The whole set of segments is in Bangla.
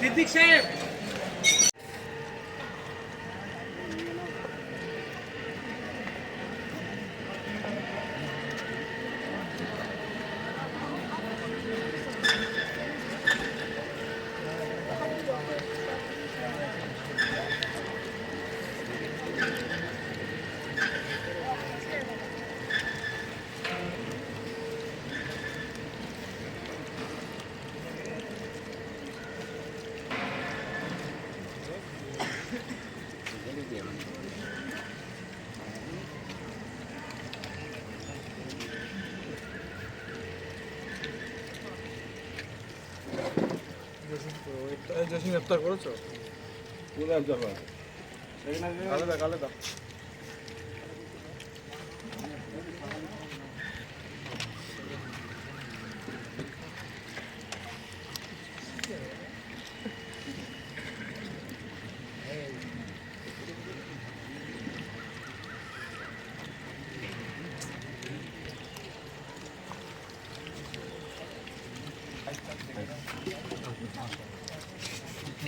সিদ্দিক সাহেব জসিম গ্রেপ্তার করেছ? আলাদা আলাদা এই তো পানি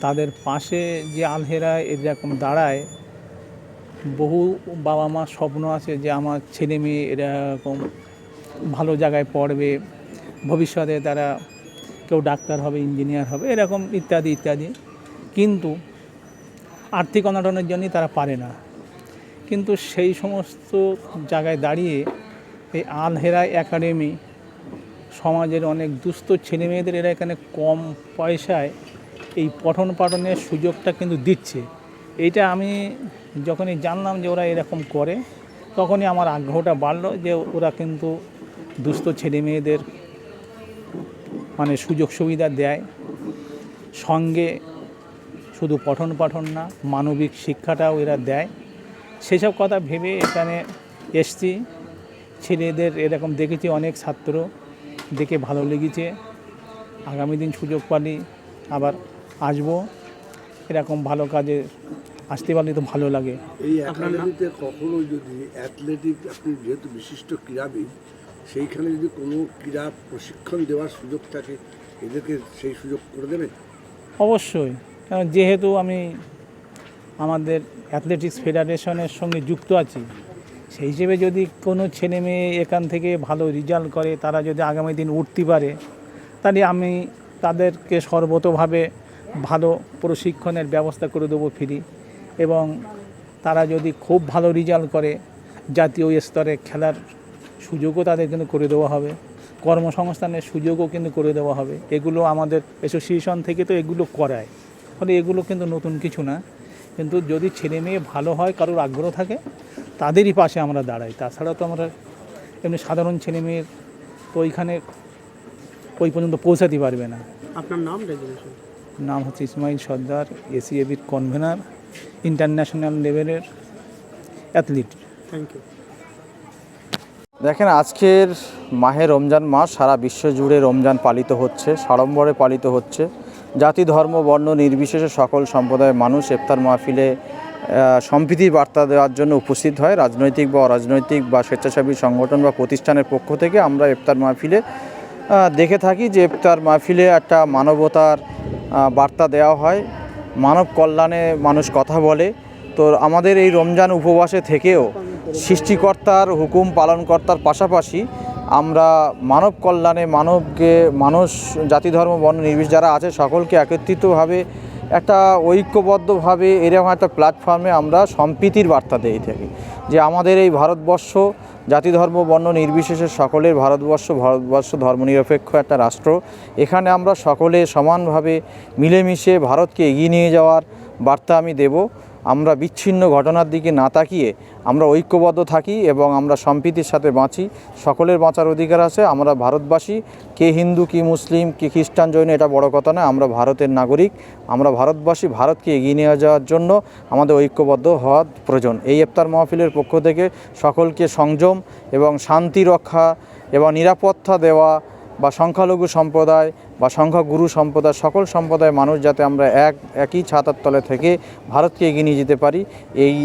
তাদের পাশে যে আলহেরা এরকম দাঁড়ায়, বহু বাবা মার স্বপ্ন আছে যে আমার ছেলে মেয়ে এরকম ভালো জায়গায় পড়বে, ভবিষ্যতে তারা কেউ ডাক্তার হবে, ইঞ্জিনিয়ার হবে, এরকম ইত্যাদি ইত্যাদি। কিন্তু আর্থিক অনাটনের জন্যই তারা পারে না। কিন্তু সেই সমস্ত জায়গায় দাঁড়িয়ে এই আলহেরা একাডেমি সমাজের অনেক দুস্থ ছেলেমেয়েদের এরা এখানে কম পয়সায় এই পঠন পাঠনের সুযোগটা কিন্তু দিচ্ছে। এইটা আমি যখনই জানলাম যে ওরা এরকম করে, তখনই আমার আগ্রহটা বাড়লো যে ওরা কিন্তু দুস্থ ছেলে মেয়েদের মানে সুযোগ সুবিধা দেয়। সঙ্গে শুধু পঠন পাঠন না, মানবিক শিক্ষাটাও এরা দেয়। সেসব কথা ভেবে এখানে এসছি। ছেলেদের এরকম দেখেছি অনেক ছাত্র, দেখে ভালো লেগেছে। আগামী দিন সুযোগ পালি, আবার আসব। এরকম ভালো কাজে আসতে পারলে তো ভালো লাগে। এই একাডেমিতে কখনো যদি অ্যাথলেটিক আপনি যেহেতু বিশিষ্ট ক্রীড়াবিদ সেইখানে যদি কোনো ক্রীড়া প্রশিক্ষণ দেওয়ার সুযোগ থাকে এদেরকে সেই সুযোগ করে দেবেন? অবশ্যই। কারণ যেহেতু আমি আমাদের অ্যাথলেটিক্স ফেডারেশনের সঙ্গে যুক্ত আছি সেই হিসেবে যদি কোনো ছেলে মেয়ে এখান থেকে ভালো রেজাল্ট করে তারা যদি আগামী দিন উঠতে পারে তাহলে আমি তাদেরকে সর্বতোভাবে ভালো প্রশিক্ষণের ব্যবস্থা করে দেবো ফ্রি এবং তারা যদি খুব ভালো রেজাল্ট করে, জাতীয় স্তরে খেলার সুযোগও তাদের কিন্তু করে দেওয়া হবে। কর্মসংস্থানের সুযোগও কিন্তু করে দেওয়া হবে। এগুলো আমাদের অ্যাসোসিয়েশন থেকে তো এগুলো করায়। ফলে এগুলো কিন্তু নতুন কিছু না। কিন্তু যদি ছেলে মেয়ে ভালো হয়, কারোর আগ্রহ থাকে, তাদেরই পাশে আমরা দাঁড়াই। তাছাড়া তো আমরা এমনি সাধারণ ছেলে মেয়ের তো ওইখানে ওই পর্যন্ত পৌঁছাতে পারবে না। আপনার নাম রেজুলেশন নাম হচ্ছে ইসমাইল সর্দার এসিএবির কনভেনার ইন্টারন্যাশনাল লেভেলের অ্যাথলিট থ্যাংক ইউ দেখেন আজকের মাহে রমজান মাস সারা বিশ্ব জুড়ে রমজান পালিত হচ্ছে সাড়ম্বরে পালিত হচ্ছে। জাতি ধর্ম বর্ণ নির্বিশেষে সকল সম্প্রদায়ের মানুষ ইফতার মাহফিলে সম্প্রীতির বার্তা দেওয়ার জন্য উপস্থিত হয়। রাজনৈতিক বা অরাজনৈতিক বা স্বেচ্ছাসেবী সংগঠন বা প্রতিষ্ঠানের পক্ষ থেকে আমরা ইফতার মাহফিলে দেখে থাকি যে ইফতার মাহফিলে একটা মানবতার বার্তা দেওয়া হয়। মানব কল্যাণে মানুষ কথা বলে। তো আমাদের এই রমজান উপবাসে থেকেও সৃষ্টিকর্তার হুকুম পালনকর্তার পাশাপাশি আমরা মানব কল্যাণে মানবকে, মানুষ, জাতি, ধর্ম, বর্ণ নির্বিশ যারা আছে সকলকে একত্রিতভাবে একটা ঐক্যবদ্ধভাবে এরকম একটা প্ল্যাটফর্মে আমরা সম্প্রীতির বার্তা দিয়ে থাকি। যে আমাদের এই ভারতবর্ষ জাতি, ধর্ম, বর্ণ নির্বিশেষে সকলের ভারতবর্ষ ভারতবর্ষ ধর্মনিরপেক্ষ একটা রাষ্ট্র। এখানে আমরা সকলে সমানভাবে মিলেমিশে ভারতকে এগিয়ে নিয়ে যাওয়ার বার্তা আমি দেব। আমরা বিচ্ছিন্ন ঘটনার দিকে না তাকিয়ে আমরা ঐক্যবদ্ধ থাকি এবং আমরা সম্প্রীতির সাথে বাঁচি। সকলের বাঁচার অধিকার আছে, আমরা ভারতবাসী। কে হিন্দু, কি মুসলিম, কি খ্রিস্টান জৈন, এটা বড় কথা নয়, আমরা ভারতের নাগরিক। আমরা ভারতবাসী, ভারতকে এগিয়ে নিয়ে যাওয়ার জন্য আমাদের ঐক্যবদ্ধ হওয়া প্রয়োজন। এই ইফতার মাহফিলের পক্ষ থেকে সকলকে সংযম এবং শান্তি রক্ষা এবং নিরাপত্তা দেওয়া বা সংখ্যালঘু সম্প্রদায় বা সংখ্যাগুরু সম্প্রদায় সকল সম্প্রদায়ের মানুষ যাতে আমরা এক একই ছাতার তলে থেকে ভারতকে এগিয়ে নিয়ে যেতে পারি এই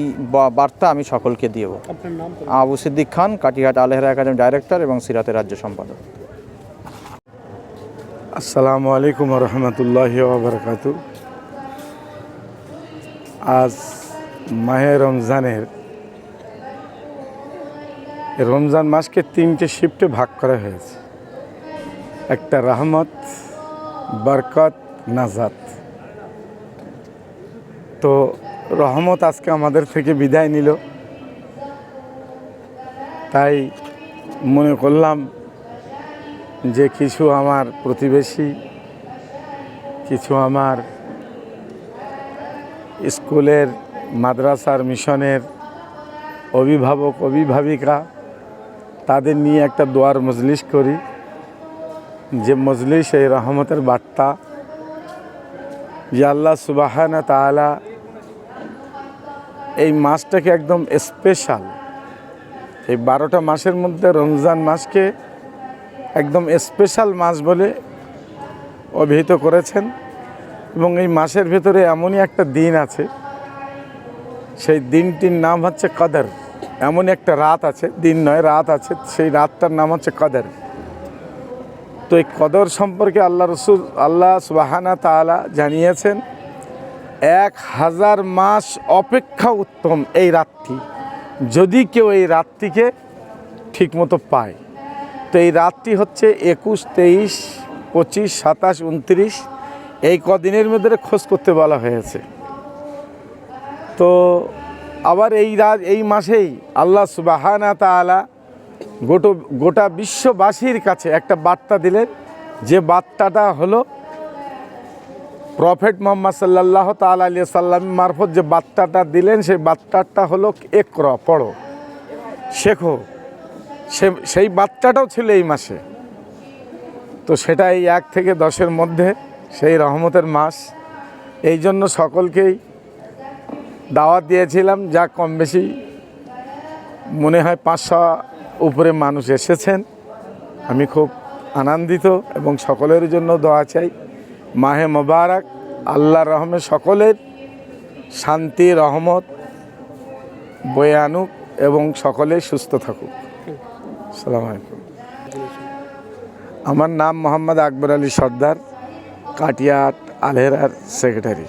বার্তা আমি সকলকে দেব। আবু সিদ্দিক খান কাটিহাট আলহেরা একাডেমি ডাইরেক্টর এবং সিরাতের রাজ্য সম্পাদক। আসসালামু আলাইকুম রহমতুল্লাহ বারকাত আজ মাহে রমজানের রমজান মাসকে তিনটে শিফটে ভাগ করা হয়েছে। একটা রহমত, বরকত, নাজাত। তো রহমত আজকে আমাদের থেকে বিদায় নিল। তাই মনে করলাম যে কিছু আমার প্রতিবেশী, কিছু আমার স্কুলের, মাদ্রাসার মিশনের অভিভাবক অভিভাবিকা তাদের নিয়ে একটা দোয়ার মজলিস করি। যে মজলিস, এই রহমতের বার্তা যে আল্লাহ সুবাহানা তাআলা এই মাসটাকে একদম স্পেশাল এই বারোটা মাসের মধ্যে রমজান মাসকে একদম স্পেশাল মাস বলে অভিহিত করেছেন এবং এই মাসের ভেতরে এমনই একটা দিন আছে, সেই দিনটির নাম হচ্ছে কদর। এমন একটা রাত আছে, দিন নয়, রাত আছে, সেই রাতটার নাম হচ্ছে কদর। তো এই কদর সম্পর্কে আল্লাহ রসুল, আল্লাহ সুবাহানা তাআলা জানিয়েছেন, এক হাজার মাস অপেক্ষা উত্তম এই রাতটি যদি কেউ এই রাতটিকে ঠিকমতো পায়। তো এই রাতটি হচ্ছে একুশ, তেইশ, পঁচিশ, সাতাশ, উনত্রিশ। এই কদিনের মধ্যে খোঁজ করতে বলা হয়েছে। তো আবার এই রাত এই মাসেই আল্লাহ সুবাহানা তাআলা গোটো, গোটা বিশ্ববাসীর কাছে একটা বার্তা দিলেন, যে বার্তাটা হলো, প্রফেট মোহাম্মদ সাল্লাহ তাল আলিয়া সাল্লাম মারফত যে বার্তাটা দিলেন, সেই বার্তাটা হলো একর, পড়ো। শেখো, সে, সেই বাচ্চাটাও ছিল এই মাসে। তো সেটা এই এক থেকে দশের মধ্যে সেই রহমতের মাস। এই জন্য সকলকেই দাওয়াত দিয়েছিলাম, যা কম বেশি মনে হয় পাঁচশো উপরে মানুষ এসেছেন। আমি খুব আনন্দিত এবং সকলের জন্য দোয়া চাই। মাহে মোবারক আল্লাহ রহমে সকলের শান্তি, রহমত বয়ে আনুক এবং সকলে সুস্থ থাকুক। সালাম আমার নাম মোহাম্মদ আকবর আলী সর্দার কাটিয়াট আলহেরার সেক্রেটারি।